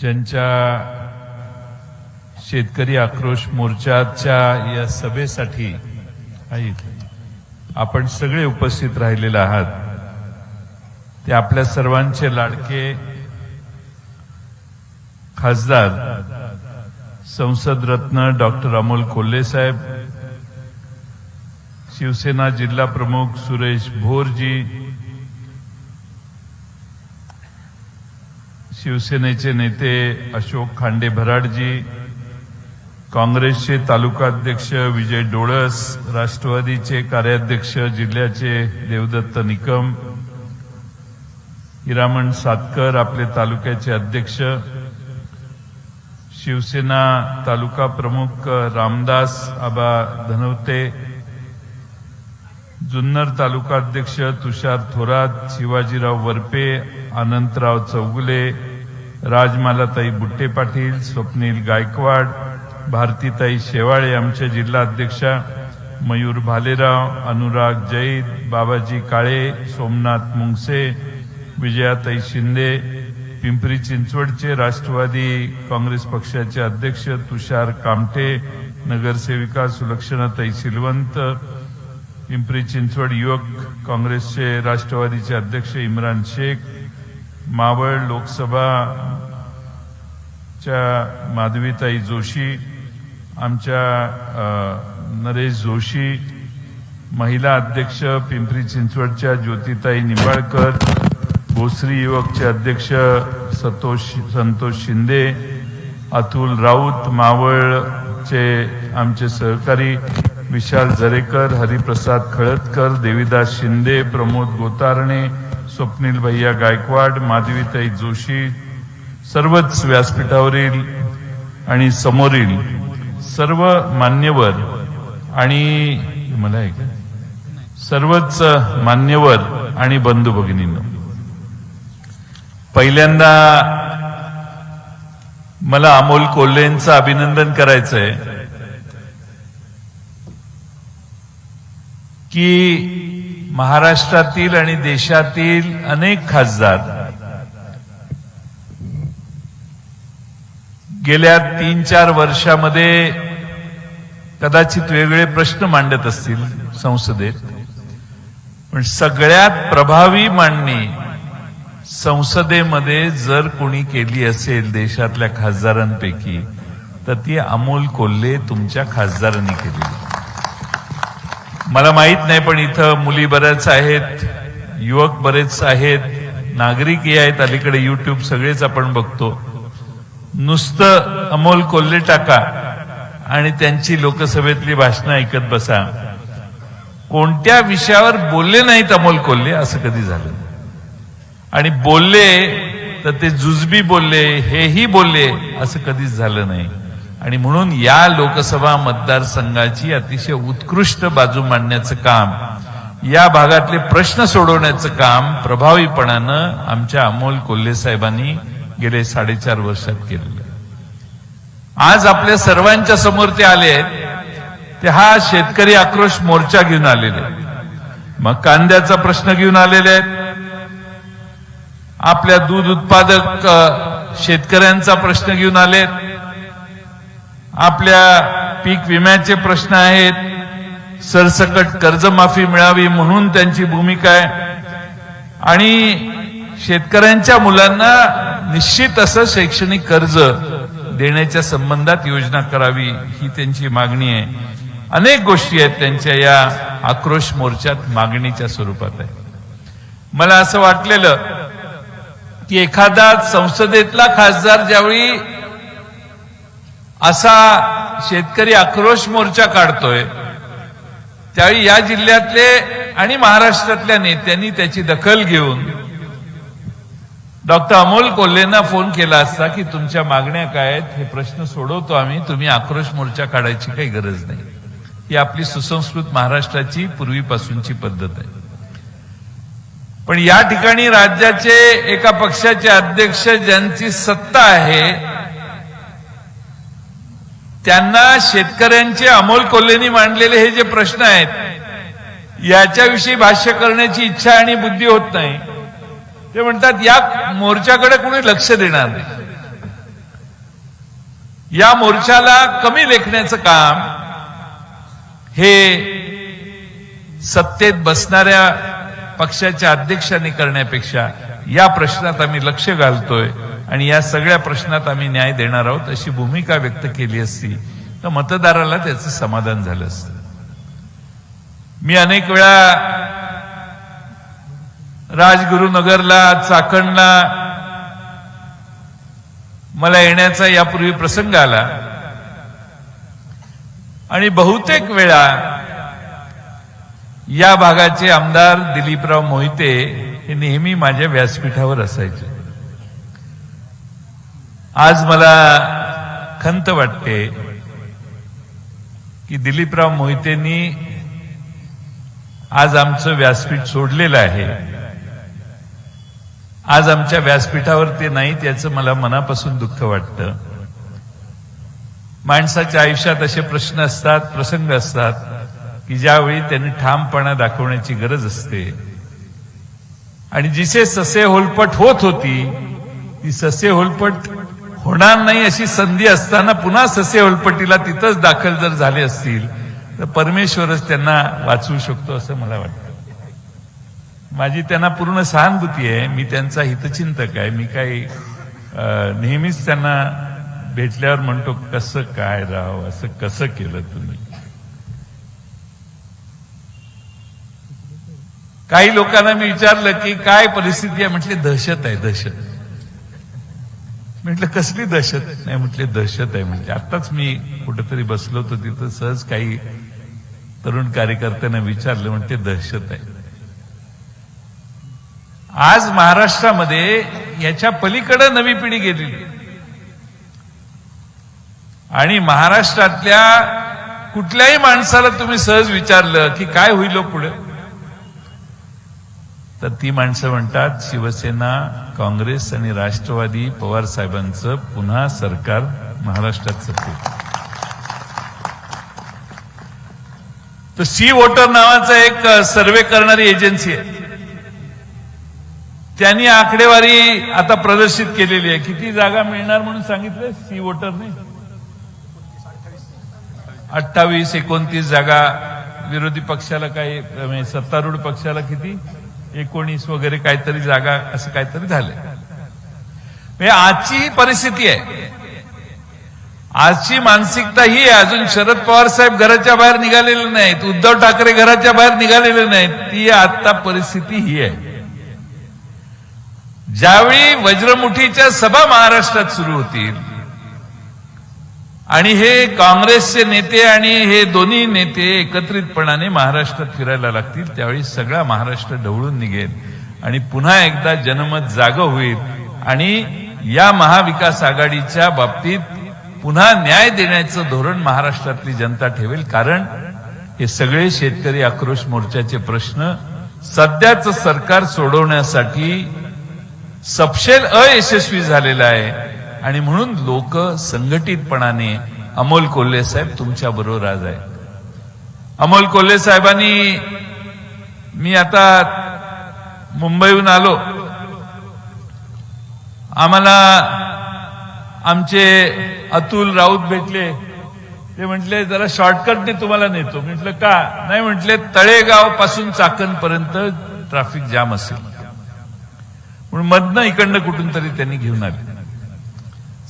ज्यांच्या शेतकरी आक्रोश मोर्चाच्या या सभेसाठी आहेत. आपण सगळे उपस्थित राहिलेले आहात. ते आपल्या सर्वांचे लाडके खासदार संसद रत्न डॉक्टर अमोल कोल्हे साहेब शिवसेना जिल्हा प्रमुख सुरेश भोरजी शिवसेनेचे नेते अशोक खांडे भराडजी काँग्रेसचे तालुकाध्यक्ष विजय डोळस राष्ट्रवादीचे कार्याध्यक्ष जिल्ह्याचे देवदत्त निकम हिरामण सातकर आपले तालुक्याचे अध्यक्ष शिवसेना तालुका प्रमुख रामदास आबा धनवते जुन्नर तालुकाध्यक्ष तुषार थोरात शिवाजीराव वरपे अनंतराव चौगुले राजमालाताई बुट्टे पाटील स्वप्नील गायकवाड भारतीताई शेवाळे आमच्या जिल्हा अध्यक्षा मयूर भालेराव अनुराग जैद बाबाजी काळे सोमनाथ मुंगसे विजयाताई शिंदे पिंपरी चिंचवडचे राष्ट्रवादी काँग्रेस पक्षाचे अध्यक्ष तुषार कामठे नगरसेविका सुलक्षणाताई सिलवंत पिंपरी चिंचवड युवक काँग्रेसचे राष्ट्रवादीचे अध्यक्ष इम्रान शेख मावळ लोकसभाच्या माधवीताई जोशी आमच्या नरेश जोशी महिला अध्यक्ष पिंपरी चिंचवडच्या ज्योतिताई निंबाळकर भोसरी युवकचे अध्यक्ष सतोष संतोष शिंदे अतुल राऊत मावळचे आमचे सहकारी विशाल जरेकर हरिप्रसाद खळदकर देविदास शिंदे प्रमोद गोतारणे स्वप्नील भैया गायकवाड माधवीताई जोशी सर्वच व्यासपीठावरील आणि समोरील सर्व मान्यवर आणि मला आहे सर्वच मान्यवर आणि बंधू भगिनींनो पहिल्यांदा मला अमोल कोल्हेंचं अभिनंदन करायचंय की महाराष्ट्रातील आणि देशातील अनेक खासदार गेल्या तीन चार वर्षामध्ये कदाचित वेगळे प्रश्न मांडत असतील संसदेत पण सगळ्यात प्रभावी मांडणी संसदेमध्ये जर कोणी केली असेल देशातल्या खासदारांपैकी तर ती अमोल कोल्हे तुमच्या खासदारांनी केली मला माहीत नाही पण इथं मुली बऱ्याच आहेत युवक बरेच आहेत नागरिकही आहेत अलीकडे युट्यूब सगळेच आपण बघतो. नुसतं अमोल कोल्हे टाका आणि त्यांची लोकसभेतली भाषणं ऐकत बसा. कोणत्या विषयावर बोलले नाहीत अमोल कोल्हे असं कधी झालं आणि बोलले तर ते जुजबी बोलले हेही बोलले असं कधीच झालं नाही. आणि म्हणून या लोकसभा मतदारसंघाची अतिशय उत्कृष्ट बाजू मांडण्याचं काम या भागातले प्रश्न सोडवण्याचं काम प्रभावीपणानं आमच्या अमोल कोल्हे साहेबांनी गेले साडेचार वर्षात केलेलं आज आपल्या सर्वांच्या समोर ते आले ते हा शेतकरी आक्रोश मोर्चा घेऊन आलेले मग कांद्याचा प्रश्न घेऊन आलेले आहेत. आपल्या दूध उत्पादक शेतकऱ्यांचा प्रश्न घेऊन आलेत. आपल्या पीक विम्याचे प्रश्न आहेत. सरसकट कर्जमाफी मिळावी म्हणून त्यांची भूमिका आहे. आणि शेतकऱ्यांच्या मुलांना निश्चित असं शैक्षणिक कर्ज देण्याच्या संबंधात योजना करावी ही त्यांची मागणी आहे. अनेक गोष्टी आहेत त्यांच्या या आक्रोश मोर्चात मागणीच्या स्वरूपात आहे मला असं वाटलेलं की एखादा संसदेतला खासदार ज्यावेळी असा शेतकरी आक्रोश मोर्चा काढतोय. त्यावेळी या जिल्ह्यातले आणि महाराष्ट्रातल्या नेत्यांनी त्याची दखल घेऊन डॉक्टर अमोल कोल्हेंना फोन केला असता की तुमच्या मागण्या काय आहेत हे प्रश्न सोडवतो आम्ही तुम्ही आक्रोश मोर्चा काढायची काही गरज नाही. ही आपली सुसंस्कृत महाराष्ट्राची पूर्वीपासूनची पद्धत आहे. पण या ठिकाणी राज्याचे एका पक्षाचे अध्यक्ष ज्यांची सत्ता आहे त्यांना शेतकऱ्यांचे अमोल कोल्हेनी मांडलेले हे जे प्रश्न आहेत याच्याविषयी भाष्य करण्याची इच्छा आणि बुद्धी होत नाही. ते म्हणतात या मोर्चाकडे कुणी लक्ष देणार नाही. या मोर्चाला कमी लेखण्याचं काम हे सत्तेत बसणाऱ्या पक्षाच्या अध्यक्षांनी करण्यापेक्षा या प्रश्नात आम्ही लक्ष घालतोय. आणि या सगळ्या प्रश्नात आम्ही न्याय देणार आहोत अशी भूमिका व्यक्त केली असती तर मतदाराला त्याचं समाधान झालं असतं. मी अनेक वेळा राजगुरुनगरला चाकणला मला येण्याचा यापूर्वी प्रसंग आला. आणि बहुतेक वेळा या भागाचे आमदार दिलीपराव मोहिते हे नेहमी माझ्या व्यासपीठावर असायचे. आज मला खंत वाटते की दिलीपराव मोहितेंनी आज आमचं व्यासपीठ सोडलेलं आहे. आज आमच्या व्यासपीठावर ते नाही त्याचं मला मनापासून दुःख वाटतं. माणसाच्या आयुष्यात असे प्रश्न असतात प्रसंग असतात की ज्यावेळी त्यांनी ठामपणा दाखवण्याची गरज असते. आणि जिसे ससे होलपट होत होती ती ससे होलपट होणार नाही अशी संधी असताना पुन्हा ससे होलपटीला तिथंच दाखल जर झाले असतील तर परमेश्वरच त्यांना वाचवू शकतो असं मला वाटतं. माझी त्यांना पूर्ण सहानुभूती आहे मी त्यांचा हितचिंतक आहे मी काही नेहमीच त्यांना भेटल्यावर म्हणतो कसं काय राव असं कसं केलं तुम्ही? काही लोकांना मी विचारलं की काय परिस्थिती आहे? म्हटले दहशत आहे दहशत. म्हटलं कसली दहशत? नाही म्हटले दहशत आहे म्हणजे आताच मी कुठेतरी बसलो होतो तिथं सहज काही तरुण कार्यकर्त्यांना विचारलं म्हणते दहशत आहे. आज महाराष्ट्रामध्ये याच्या पलीकडे नवी पिढी गेलेली. आणि महाराष्ट्रातल्या कुठल्याही माणसाला तुम्ही सहज विचारलं की काय होईल पुढे? तर ती माणसं म्हणतात शिवसेना काँग्रेस आणि राष्ट्रवादी पवार साहेबांचं पुन्हा सरकार महाराष्ट्रात सत्तेत. तर सी वोटर नावाचा एक सर्वे करणारी एजन्सी आहे. त्यांनी आकडेवारी आता प्रदर्शित केलेली आहे. किती जागा मिळणार म्हणून सांगितलं सी वोटरने अठ्ठावीस एकोणतीस जागा विरोधी पक्षाला काही म्हणजे सत्तारूढ पक्षाला किती? एकोणीस वगैरे काहीतरी जागा असं काहीतरी झालंय. म्हणजे आजची ही परिस्थिती आहे. आजची मानसिकता ही आहे. अजून शरद पवार साहेब घराच्या बाहेर निघालेले नाहीत. उद्धव ठाकरे घराच्या बाहेर निघालेले नाहीत. ती आता परिस्थिती ही आहे. ज्यावेळी वज्रमुठीच्या सभा महाराष्ट्रात सुरू होतील आणि हे काँग्रेसचे नेते आणि हे दोन्ही नेते एकत्रितपणाने महाराष्ट्रात फिरायला लागतील त्यावेळी सगळा महाराष्ट्र ढवळून निघेल आणि पुन्हा एकदा जनमत जाग होईल. आणि या महाविकास आघाडीच्या बाबतीत पुन्हा न्याय देण्याचं धोरण महाराष्ट्रातली जनता ठेवेल कारण हे सगळे शेतकरी आक्रोश मोर्चाचे प्रश्न सध्याचं सरकार सोडवण्यासाठी सपशेल अयशस्वी झालेला आहे. आणि म्हणून लोक संघटितपणाने अमोल कोल्हे साहेब तुमच्या बरोबर आज आहे अमोल कोल्हे साहेबांनी मी आता मुंबईहून आलो. आम्हाला आमचे अतुल राऊत भेटले. ते म्हटले जरा शॉर्टकटने तुम्हाला नेतो. म्हटलं का? नाही म्हटले तळेगावपासून चाकण पर्यंत ट्रॅफिक जाम असेल. म्हणून मधनं इकडनं कुठून तरी त्यांनी घेऊन आले.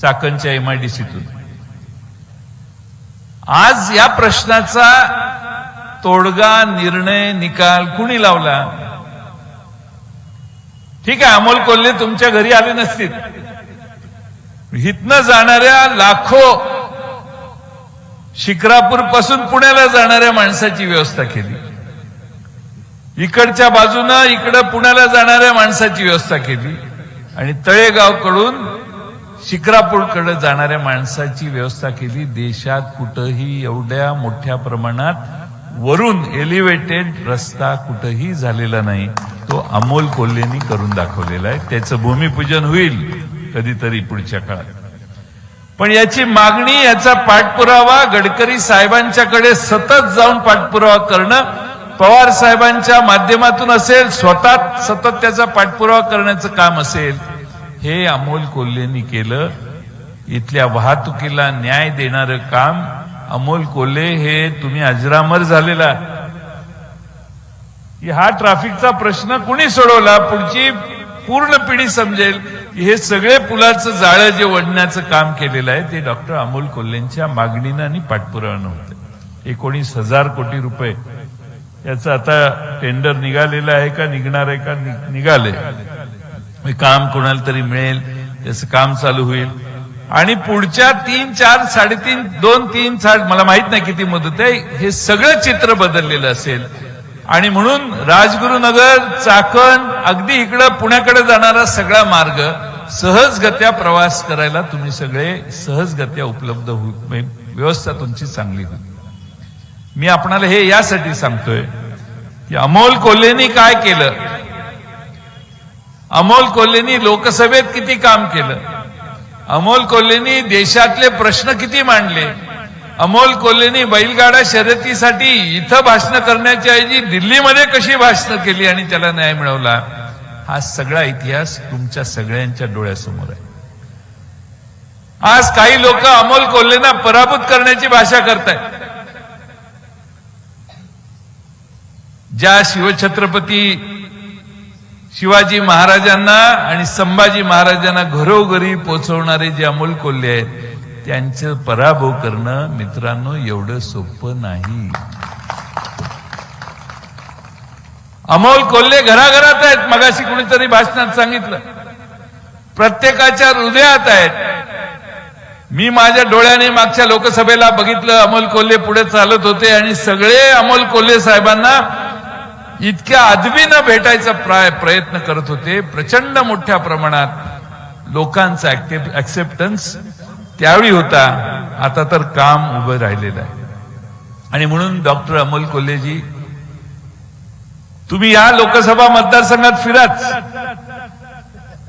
चाकणच्या एमआयडीसीतून आज या प्रश्नाचा तोडगा निर्णय निकाल कुणी लावला? ठीक आहे अमोल कोल्हे तुमच्या घरी आले नसतील. हितनं जाणाऱ्या लाखो शिक्रापूरपासून पुण्याला जाणाऱ्या माणसाची व्यवस्था केली. इकडच्या बाजूनं इकडं पुण्याला जाणाऱ्या माणसाची व्यवस्था केली. आणि तळेगावकडून शिक्रापूरकडे जाणाऱ्या माणसाची व्यवस्था केली. देशात कुठंही एवढ्या मोठ्या प्रमाणात वरून एलिव्हेटेड रस्ता कुठंही झालेला नाही. तो अमोल कोल्हेनी करून दाखवलेला आहे. त्याचं भूमिपूजन होईल कधीतरी पुढच्या काळात. पण याची मागणी याचा पाठपुरावा गडकरी साहेबांच्याकडे सतत जाऊन पाठपुरावा करणं पवार साहेबांच्या माध्यमातून असेल स्वतः सतत त्याचा पाठपुरावा करण्याचं काम असेल हे अमोल कोल्हेनी केलं. इथल्या वाहतुकीला न्याय देणारं काम अमोल कोल्हे हे तुम्ही अजरामर झालेला. हा ट्रॅफिकचा प्रश्न कुणी सोडवला? पुढची पूर्ण पिढी समजेल की हे सगळे पुलाचं जाळं जे ओढण्याचं काम केलेलं आहे ते डॉक्टर अमोल कोल्हेंच्या मागणीनं आणि पाठपुरावानं होतं. एकोणीस हजार कोटी रुपये. याचं आता टेंडर निघालेलं आहे का निघणार आहे का निघाले काम कोणाला तरी मिळेल त्याचं काम चालू होईल. आणि पुढच्या तीन चार साडेतीन दोन तीन साड मला माहीत नाही किती मदत आहे हे सगळं चित्र बदललेलं असेल. आणि म्हणून राजगुरुनगर चाकण अगदी इकडं पुण्याकडे जाणारा सगळा मार्ग सहजगत्या प्रवास करायला तुम्ही सगळे सहजगत्या उपलब्ध होईल म्हणजे व्यवस्था तुमची चांगली होईल. मी आपणाला हे यासाठी सांगतोय की अमोल कोल्हेनी काय केलं? अमोल कोल्हेनी लोकसभेत किती काम केलं? अमोल कोल्हेनी देशातले प्रश्न किती मांडले? अमोल कोल्हेनी बैलगाडा शर्यतीसाठी इथं भाषण करण्याच्या ऐवजी दिल्लीमध्ये कशी भाषण केली आणि त्याला न्याय मिळवला? हा सगळा इतिहास तुमच्या सगळ्यांच्या डोळ्यासमोर आहे. आज काही लोक अमोल कोल्हेना पराभूत करण्याची भाषा करतायत. ज्या शिवछत्रपती शिवाजी महाराजांना आणि संभाजी महाराजांना घरोघरी पोचवणारे जे अमोल कोल्हे आहेत त्यांचं पराभव करणं मित्रांनो एवढं सोपं नाही. अमोल कोल्हे घराघरात आहेत मगाशी कुणीतरी भाषणात सांगितलं. प्रत्येकाच्या हृदयात आहेत. मी माझ्या डोळ्याने मागच्या लोकसभेला बघितलं अमोल कोल्हे पुढे चालत होते आणि सगळे अमोल कोल्हे साहेबांना इतक्या अदबीनं भेटायचा प्राय प्रयत्न करत होते. प्रचंड मोठ्या प्रमाणात लोकांचा ऍक्सेप्टन्स त्यावेळी होता. आता तर काम उभं राहिलेलं आहे. आणि म्हणून डॉक्टर अमोल कोल्हेजी तुम्ही या लोकसभा मतदारसंघात फिराच.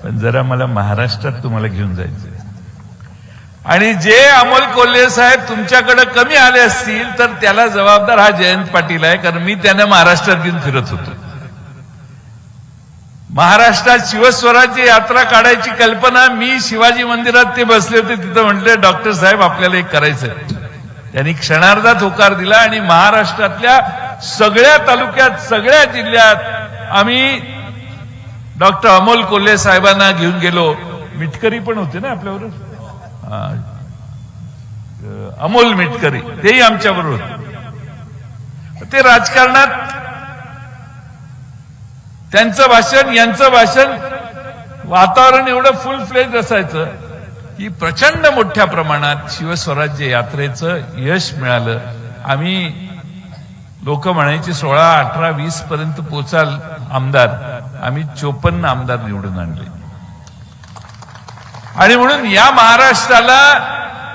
पण जरा मला महाराष्ट्रात तुम्हाला घेऊन जायचंय. आणि जे अमोल कोल्हे साहेब तुमच्याकडे कमी आले असतील तर त्याला जबाबदार हा जयंत पाटील आहे कारण मी त्यांना महाराष्ट्रात घेऊन फिरत होतो. महाराष्ट्रात शिवस्वराची यात्रा काढायची कल्पना मी शिवाजी मंदिरात ते बसले होते तिथं म्हटले डॉक्टर साहेब आपल्याला एक करायचंय. त्यांनी क्षणार्धात होकार दिला आणि महाराष्ट्रातल्या सगळ्या तालुक्यात सगळ्या जिल्ह्यात आम्ही डॉक्टर अमोल कोल्हे साहेबांना घेऊन गेलो. मिटकरी पण होते ना आपल्याबरोबर? अमोल मिटकरी तेही आमच्या बरोबर ते राजकारणात त्यांचं भाषण यांचं भाषण वातावरण एवढं फुल फ्लेज असायचं की प्रचंड मोठ्या प्रमाणात शिवस्वराज्य यात्रेचं यश मिळालं. आम्ही लोक म्हणायचे सोळा अठरा वीस पर्यंत पोचाल आमदार. आम्ही चोपन्न आमदार निवडून आणले. आणि म्हणून या महाराष्ट्राला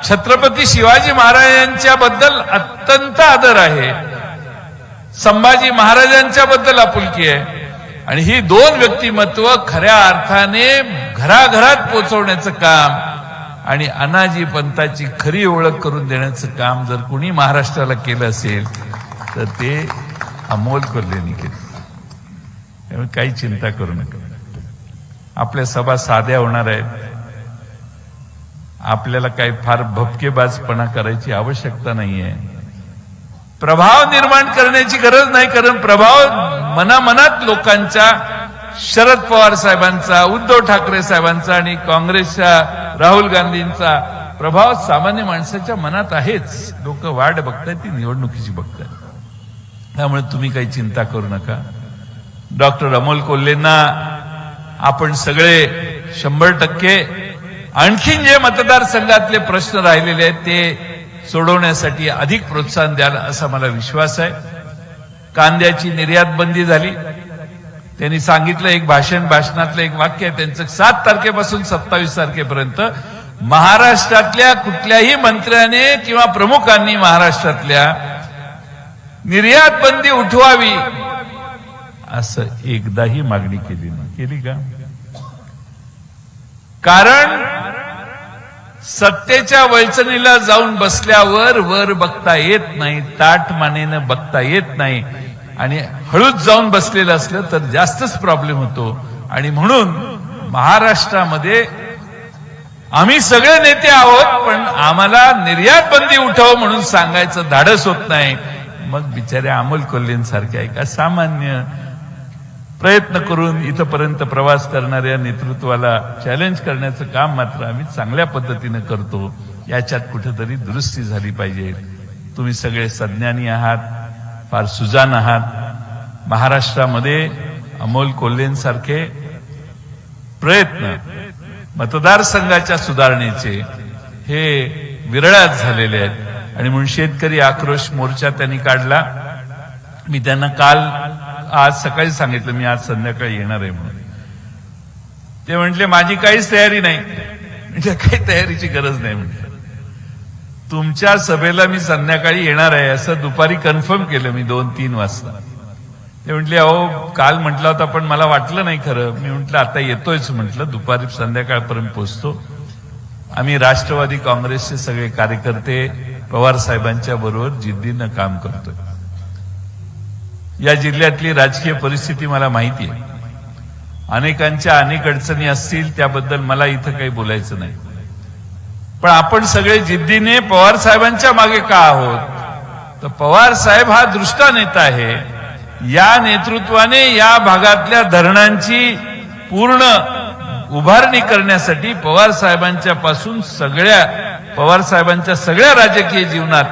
छत्रपती शिवाजी महाराजांच्या बद्दल अत्यंत आदर आहे. संभाजी महाराजांच्या बद्दल आपुलकी आहे. आणि ही दोन व्यक्तिमत्व खऱ्या अर्थाने घराघरात पोचवण्याचं काम आणि अनाजी पंताची खरी ओळख करून देण्याचं काम जर कुणी महाराष्ट्राला केलं असेल तर ते अमोल कोल्हेनी केलं. त्यामुळे काही चिंता करू नका. आपल्या सभा साध्या होणार आहेत. आपल्याला काही फार भपकेबाजपणा करायची आवश्यकता नाहीये. प्रभाव निर्माण करण्याची गरज नाही कारण प्रभाव मनामनात लोकांच्या शरद पवार साहेबांचा उद्धव ठाकरे साहेबांचा आणि काँग्रेसच्या राहुल गांधींचा प्रभाव सामान्य माणसाच्या मनात आहेच. लोक वाट बघतायत ती निवडणुकीची बघतायत. त्यामुळे तुम्ही काही चिंता करू नका. डॉक्टर अमोल कोल्हेंना आपण सगळे शंभर टक्के आणखीन जे मतदारसंघातले प्रश्न राहिलेले आहेत ते सोडवण्यासाठी अधिक प्रोत्साहन द्याल असा मला विश्वास आहे. कांद्याची निर्यात बंदी झाली. त्यांनी सांगितलं एक भाषण भाषणातलं एक वाक्य आहे त्यांचं सात तारखेपासून सत्तावीस तारखेपर्यंत महाराष्ट्रातल्या कुठल्याही मंत्र्याने किंवा प्रमुखांनी महाराष्ट्रातल्या निर्यात बंदी उठवावी असं एकदाही मागणी केली नाही. केली का? कारण सत्तेच्या वैचणीला जाऊन बसल्यावर वर बघता येत नाही ताट मानेनं बघता येत नाही. आणि हळूच जाऊन बसलेलं असलं तर जास्तच प्रॉब्लेम होतो. आणि म्हणून महाराष्ट्रामध्ये आम्ही सगळे नेते आहोत पण आम्हाला निर्यात बंदी उठाव म्हणून सांगायचं धाडस होत नाही. मग बिचारे अमोल कोल्हेंसारखे आहे का? सामान्य प्रयत्न करून इथपर्यंत प्रवास करणाऱ्या नेतृत्वाला चॅलेंज करण्याचं काम मात्र आम्ही चांगल्या पद्धतीनं करतो. याच्यात कुठेतरी दुरुस्ती झाली पाहिजे. तुम्ही सगळे सज्ञानी आहात फार सुजान आहात. महाराष्ट्रामध्ये अमोल कोल्हेंसारखे प्रयत्न मतदारसंघाच्या सुधारणेचे हे विरळात झालेले आहेत. आणि म्हणून शेतकरी आक्रोश मोर्चा त्यांनी काढला. मी त्यांना काल आज सकाळी सांगितलं मी आज संध्याकाळी येणार आहे म्हणून. ते म्हटले माझी काहीच तयारी नाही. म्हणजे काही तयारीची गरज नाही म्हटलं. तुमच्या सभेला मी संध्याकाळी येणार आहे असं दुपारी कन्फर्म केलं मी दोन तीन वाजता. ते म्हटले अहो काल म्हटला होता पण मला वाटलं नाही खरं. मी म्हटलं आता येतोयच म्हटलं. दुपारी संध्याकाळपर्यंत पोहोचतो. आम्ही राष्ट्रवादी काँग्रेसचे सगळे कार्यकर्ते पवार साहेबांच्या बरोबर जिद्दीनं काम करतोय. या जिल्ह्यातली राजकीय परिस्थिती मला माहिती आहे. अनेकांच्या अनेक अडचणी असतील त्याबद्दल मला इथं काही बोलायचं नाही. पण आपण सगळे जिद्दीने पवार साहेबांच्या मागे का आहोत? तर पवार साहेब हा दृष्टा नेता आहे. या नेतृत्वाने या भागातल्या धरणांची पूर्ण उभारणी करण्यासाठी पवार साहेबांच्या पासून सगळ्या पवार साहेबांच्या सगळ्या राजकीय जीवनात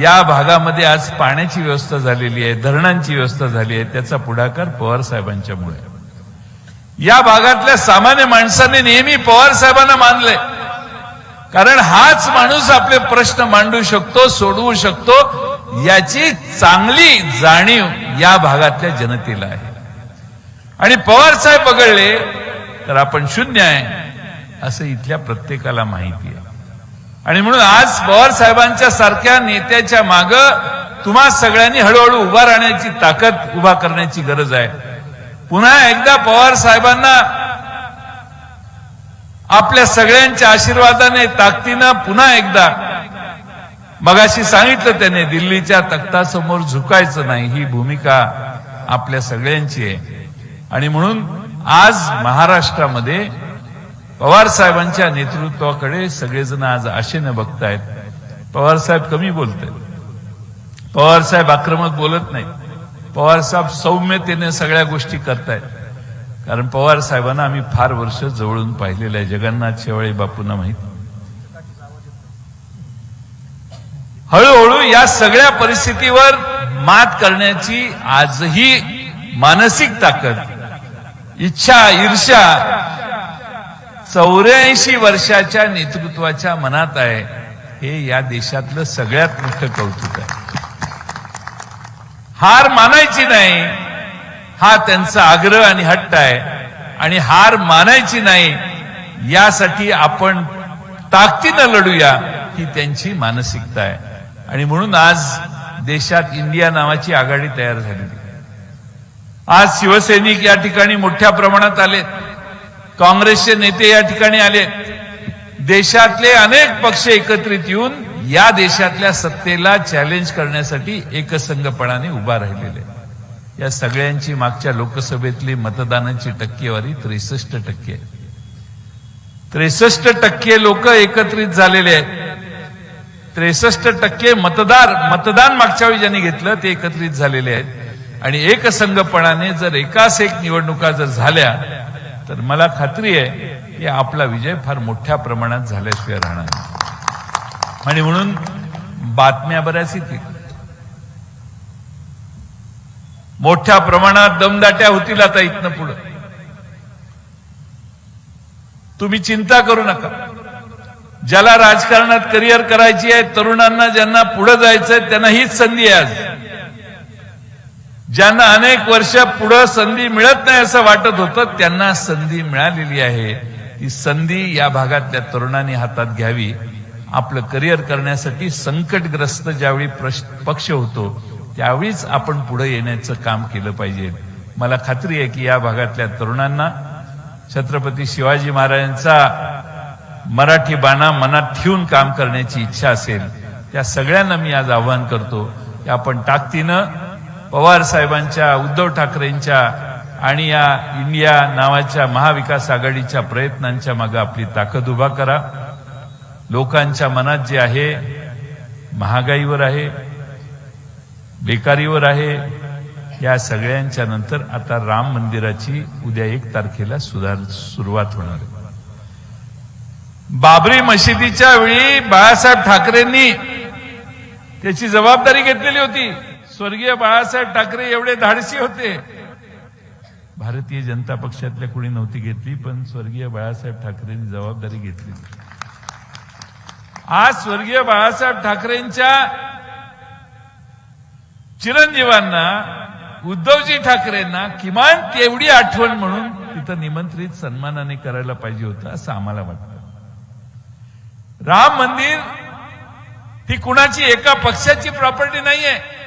या भागामध्ये आज पाण्याची व्यवस्था झालेली आहे धरणांची व्यवस्था झाली आहे. त्याचा पुढाकार पवार साहेबांच्यामुळे या भागातल्या सामान्य माणसाने नेहमी पवार साहेबांना मानलंय. कारण हाच माणूस आपले प्रश्न मांडू शकतो सोडवू शकतो याची चांगली जाणीव या भागातल्या जनतेला आहे. आणि पवार साहेब वगळले तर आपण शून्य आहे असं इथल्या प्रत्येकाला माहिती आहे. आणि म्हणून आज पवार साहेबांच्या सारख्या नेत्याच्या माग तुम्हा सगळ्यांनी हळूहळू उभा राहण्याची ताकद उभा करण्याची गरज आहे. पुन्हा एकदा पवार साहेबांना आपल्या सगळ्यांच्या आशीर्वादाने ताकदीनं पुन्हा एकदा मगाशी सांगितलं त्याने दिल्लीच्या तख्तासमोर झुकायचं नाही ही भूमिका आपल्या सगळ्यांची आहे. आणि म्हणून आज महाराष्ट्रामध्ये पवार साहेबांच्या नेतृत्वाकडे सगळेजण आज आशेनं बघतायत. पवार साहेब कमी बोलत पवार साहेब आक्रमक बोलत नाही पवार साहेब सौम्यतेने सगळ्या गोष्टी करतायत. कारण पवार साहेबांना आम्ही फार वर्ष जवळून पाहिलेलं आहे. जगन्नाथ शेवाळे बापूंना माहीत. हळूहळू या सगळ्या परिस्थितीवर मात करण्याची आजही मानसिक ताकद इच्छा ईर्षा चौऱ्याऐंशी वर्षाच्या नेतृत्वाच्या मनात आहे. हे या देशातलं सगळ्यात मोठं कौतुक आहे. हार मानायची नाही हा त्यांचा आग्रह आणि हट्ट आहे. आणि हार मानायची नाही यासाठी आपण ताकदीनं लढूया ही त्यांची मानसिकता आहे. आणि म्हणून आज देशात इंडिया नावाची आघाडी तयार झालेली आज शिवसैनिक या ठिकाणी मोठ्या प्रमाणात आले काँग्रेसचे नेते या ठिकाणी आले. देशातले अनेक पक्ष एकत्रित येऊन या देशातल्या सत्तेला चॅलेंज करण्यासाठी एकसंघपणाने उभा राहिलेले. या सगळ्यांची मागच्या लोकसभेतली मतदानाची टक्केवारी त्रेसष्ट टक्के. त्रेसष्ट टक्के लोक एकत्रित झालेले. आहेत त्रेसष्ट टक्के मतदार मतदान मागच्या वेळी ज्यांनी घेतलं ते एकत्रित झालेले आहेत. आणि एकसंघपणाने जर एकाच एक निवडणुका जर झाल्या तर मला खात्री आहे की आपला विजय फार मोठ्या प्रमाणात झाल्याशिवाय राहणार आणि म्हणजे म्हणून बातम्या बऱ्याच येतील. मोठ्या प्रमाणात दमदाट्या होतील आता इथनं पुढं. तुम्ही चिंता करू नका. ज्याला राजकारणात करिअर करायची आहे तरुणांना ज्यांना पुढे जायचंय त्यांना हीच संधी आहे आज. ज्यांना अनेक वर्ष पुढे संधी मिळत नाही असं वाटत होतं त्यांना संधी मिळालेली आहे. ती संधी या भागातल्या तरुणांनी हातात घ्यावी. आपलं करिअर करण्यासाठी संकटग्रस्त ज्यावेळी प्रश- पक्ष होतो त्यावेळीच आपण पुढे येण्याचं काम केलं पाहिजे. मला खात्री आहे की या भागातल्या तरुणांना छत्रपती शिवाजी महाराजांचा मराठी बाणा मनात ठेवून काम करण्याची इच्छा असेल. त्या सगळ्यांना मी आज आवाहन करतो की आपण ताकदीनं पवार साहेबांच्या उद्धव ठाकरेंच्या आणि या इंडिया नावाच्या महाविकास आघाडीच्या प्रयत्नांच्या मागे आपली ताकद उभा करा. लोकांच्या मनात जे आहे महागाईवर आहे बेकारीवर आहे या सगळ्यांच्या नंतर आता राम मंदिराची उद्या एक तारखेला सुधार सुरुवात होणार आहे. बाबरी मशिदीच्या वेळी बाळासाहेब ठाकरेंनी त्याची जबाबदारी घेतलेली होती. स्वर्गीय बाळासाहेब ठाकरे एवढे धाडसी होते. भारतीय जनता पक्षातल्या कुणी नव्हती घेतली पण स्वर्गीय बाळासाहेब ठाकरेंनी जबाबदारी घेतली. आज स्वर्गीय बाळासाहेब ठाकरेंच्या चिरंजीवांना उद्धवजी ठाकरेंना किमान तेवढी आठवण म्हणून तिथं निमंत्रित सन्मानाने करायला पाहिजे होतं असं आम्हाला वाटतं. राम मंदिर ही कुणाची? एका पक्षाची प्रॉपर्टी नाहीये.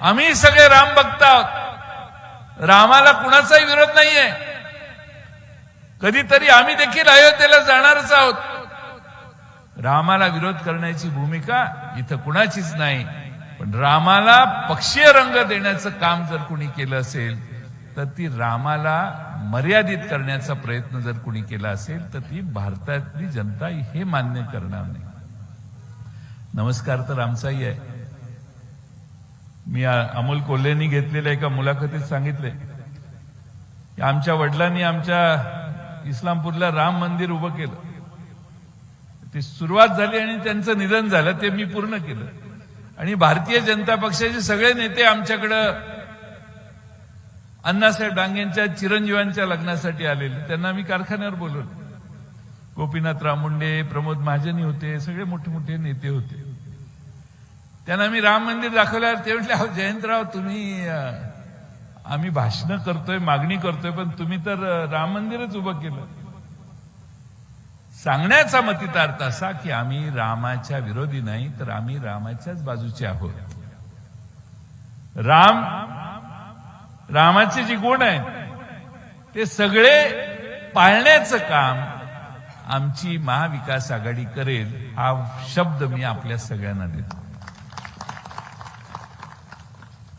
आम्ही सगळे राम भक्त आहोत रामाला कुणाचाही विरोध नाहीये. कधीतरी आम्ही देखील अयोध्येला जाणारच आहोत. रामाला विरोध करण्याची भूमिका इथं कुणाचीच नाही. पण रामाला पक्षीय रंग देण्याचं काम जर कुणी केलं असेल तर ती रामाला मर्यादित करण्याचा प्रयत्न जर कुणी केला असेल तर ती भारतातली जनता हे मान्य करणार नाही. नमस्कार तर आमचाही आहे. मी अमोल कोल्हेनी घेतलेल्या एका मुलाखतीत सांगितले. आमच्या वडिलांनी आमच्या इस्लामपूरला राम मंदिर उभं केलं. ती सुरुवात झाली आणि त्यांचं निधन झालं ते मी पूर्ण केलं. आणि भारतीय जनता पक्षाचे सगळे नेते आमच्याकडं अण्णासाहेब डांगेंच्या चिरंजीवांच्या लग्नासाठी आलेले. त्यांना मी कारखान्यावर बोलवलं. गोपीनाथ रामुंडे प्रमोद महाजनी होते सगळे मोठे मोठे नेते होते. त्यांना मी राम मंदिर दाखवल्यावर ते म्हटले अहो जयंतराव तुम्ही आम्ही भाषणं करतोय मागणी करतोय पण तुम्ही तर राम मंदिरच उभं केलं. सांगण्याचा मतितार्थ असा की आम्ही रामाच्या विरोधी नाही तर आम्ही रामाच्याच बाजूचे आहोत. राम रामाचे जे गुण आहेत ते सगळे पाळण्याचं काम आमची महाविकास आघाडी करेल हा शब्द मी आपल्या सगळ्यांना देतो.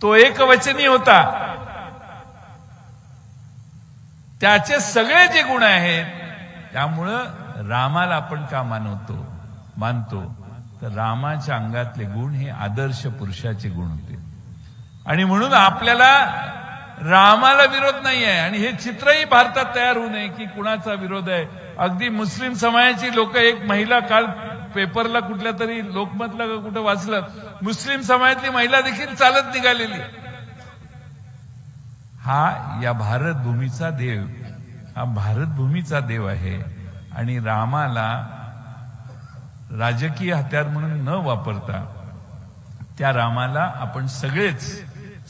तो एक वचनी होता. त्याचे सगळे जे गुण आहेत त्यामुळं रामाला आपण का मानवतो? मानतो. तर रामाच्या अंगातले गुण हे आदर्श पुरुषाचे गुण होते. आणि म्हणून आपल्याला रामाला विरोध नाही आहे आणि हे चित्रही भारतात तयार होऊ नये की कुणाचा विरोध आहे. अगदी मुस्लिम समाजाची लोक एक महिला काल पेपरला कुठल्या तरी लोकमतला का कुठं वाचलं मुस्लिम समाजातली महिला देखील चालत निघालेली. हा या भारत भूमीचा देव हा भारत भूमीचा देव आहे. आणि रामाला राजकीय हत्यार म्हणून न वापरता त्या रामाला आपण सगळेच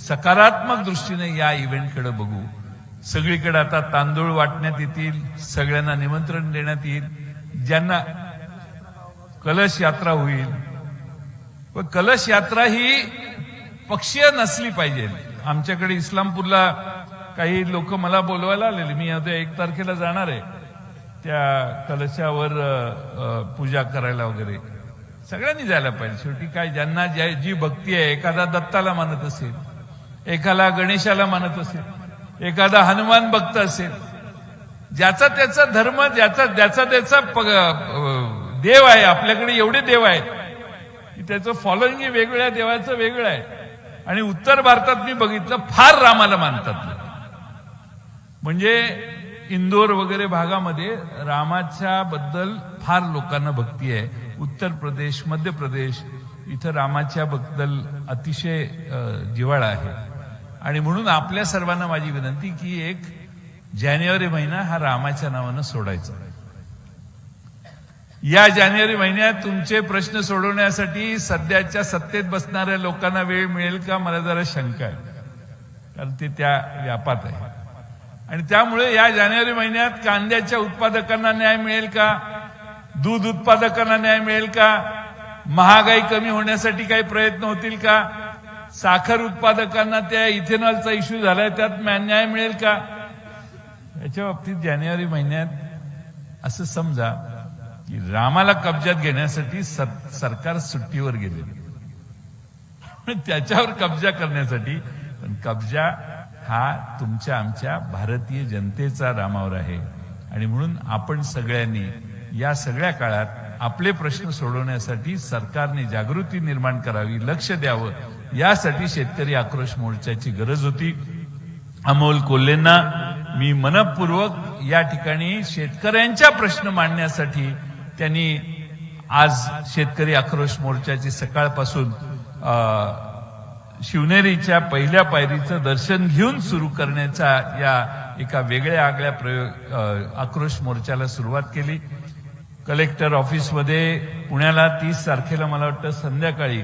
सकारात्मक दृष्टीने या इव्हेंटकडे बघू. सगळीकडे आता तांदूळ वाटण्यात येतील सगळ्यांना निमंत्रण देण्यात येईल. ज्यांना कलश यात्रा होईल. पण कलश यात्रा ही पक्षीय नसली पाहिजे. आमच्याकडे इस्लामपूरला काही लोक मला बोलवायला आलेले. मी आता एक तारखेला जाणार आहे. त्या कलशावर पूजा करायला वगैरे. सगळ्यांनी जायला पाहिजे. शेवटी काय ज्यांना ज्या- जी भक्ती आहे एखादा दत्ताला मानत असेल एखादा गणेशाला मानत असेल एखादा हनुमान भक्त असेल ज्याचा त्याचा धर्म ज्याचा ज्याचा त्याचा देव आहे आपल्याकडे एवढे देव आहेत की त्याचं फॉलोईंग वेगवेगळ्या देवाचं वेगळं आहे. आणि उत्तर भारतात मी बघितलं फार रामाला मानतात म्हणजे इंदोर वगैरे भागामध्ये रामाच्या बद्दल फार लोकांना भक्ती आहे. उत्तर प्रदेश मध्य प्रदेश इथं रामाच्या बद्दल अतिशय जिवाळा जिव्हाळा आहे. आणि म्हणून आपल्या सर्वांना माझी विनंती की एक जानेवारी महिना हा रामाच्या नावानं सोडायचा. या जानेवारी महिन्यात तुमचे प्रश्न सोडवण्यासाठी सध्याच्या सत्तेत बसणाऱ्या लोकांना वेळ मिळेल का? मला जरा शंका आहे. कारण ते त्या व्यापात आहे. आणि त्यामुळे या जानेवारी महिन्यात कांद्याच्या उत्पादकांना न्याय मिळेल का? दूध उत्पादकांना न्याय मिळेल का? महागाई कमी होण्यासाठी काही प्रयत्न होतील का? साखर उत्पादकांना त्या इथेनॉलचा इश्यू झालाय त्यात न्याय मिळेल का? याच्या बाबतीत जानेवारी महिन्यात असं समजा की रामाला कब्जात घेण्यासाठी सरकार सुट्टीवर गेले. त्याच्यावर कब्जा करण्यासाठी पण कब्जा हा तुमच्या आमच्या भारतीय जनतेचा रामावर आहे. आणि म्हणून आपण सगळ्यांनी या सगळ्या काळात आपले प्रश्न सोडवण्यासाठी सरकारने जागृती निर्माण करावी लक्ष द्यावं. यासाठी शेतकरी आक्रोश मोर्चाची गरज होती. अमोल कोल्हेंना मी मनपूर्वक या ठिकाणी शेतकऱ्यांच्या प्रश्न मांडण्यासाठी त्यांनी आज शेतकरी आक्रोश मोर्चाची सकाळपासून शिवनेरीच्या पहिल्या पायरीचं दर्शन घेऊन सुरू करण्याचा या एका वेगळ्या आगळ्या प्रयोग आक्रोश मोर्चाला सुरुवात केली. कलेक्टर ऑफिसमध्ये पुण्याला तीस तारखेला मला वाटतं संध्याकाळी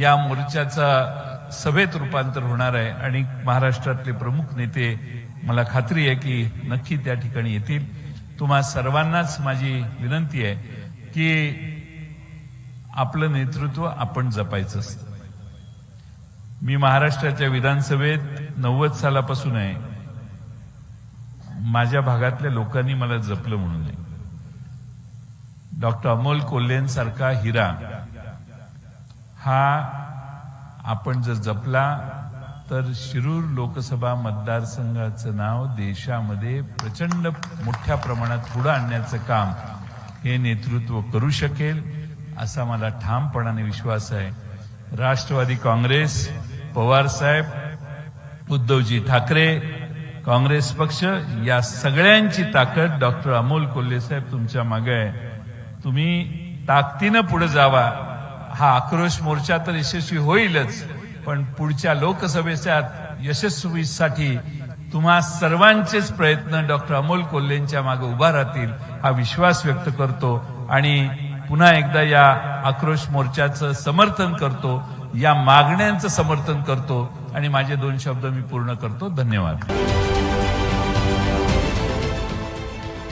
या मोर्चाचा सभेत रूपांतर होणार आहे आणि महाराष्ट्रातले प्रमुख नेते मला खात्री आहे की नक्की त्या ठिकाणी येतील. तुम्हा सर्वांनाच माझी विनंती आहे की आपलं नेतृत्व आपण जपायचं असतं. मी महाराष्ट्राच्या विधानसभेत नव्वद सालापासून आहे. माझ्या भागातल्या लोकांनी मला जपलं म्हणून आहे डॉक्टर अमोल कोल्हेंसारखा हिरा हा आपण जर जपला तर शिरूर लोकसभा मतदारसंघाचं नाव देशामध्ये प्रचंड मोठ्या प्रमाणात पुढं आणण्याचं काम हे नेतृत्व करू शकेल असा मला ठामपणाने विश्वास आहे. राष्ट्रवादी काँग्रेस पवार साहेब उद्धवजी ठाकरे काँग्रेस पक्ष या सगळ्यांची ताकद डॉक्टर अमोल कोल्हे साहेब तुमच्या मागे आहे. तुम्ही ताकदीनं पुढे जावा. हा आक्रोश मोर्चा तर यशस्वी होईलच. पण पुढच्या लोकसभेच्या यशस्वीसाठी तुम्हा सर्वांचेच प्रयत्न डॉक्टर अमोल कोल्हेंच्या मागे उभा राहतील हा विश्वास व्यक्त करतो. आणि पुन्हा एकदा या आक्रोश मोर्चाचं समर्थन करतो. या मागण्यांचं समर्थन करतो. आणि माझे दोन शब्द मी पूर्ण करतो. धन्यवाद.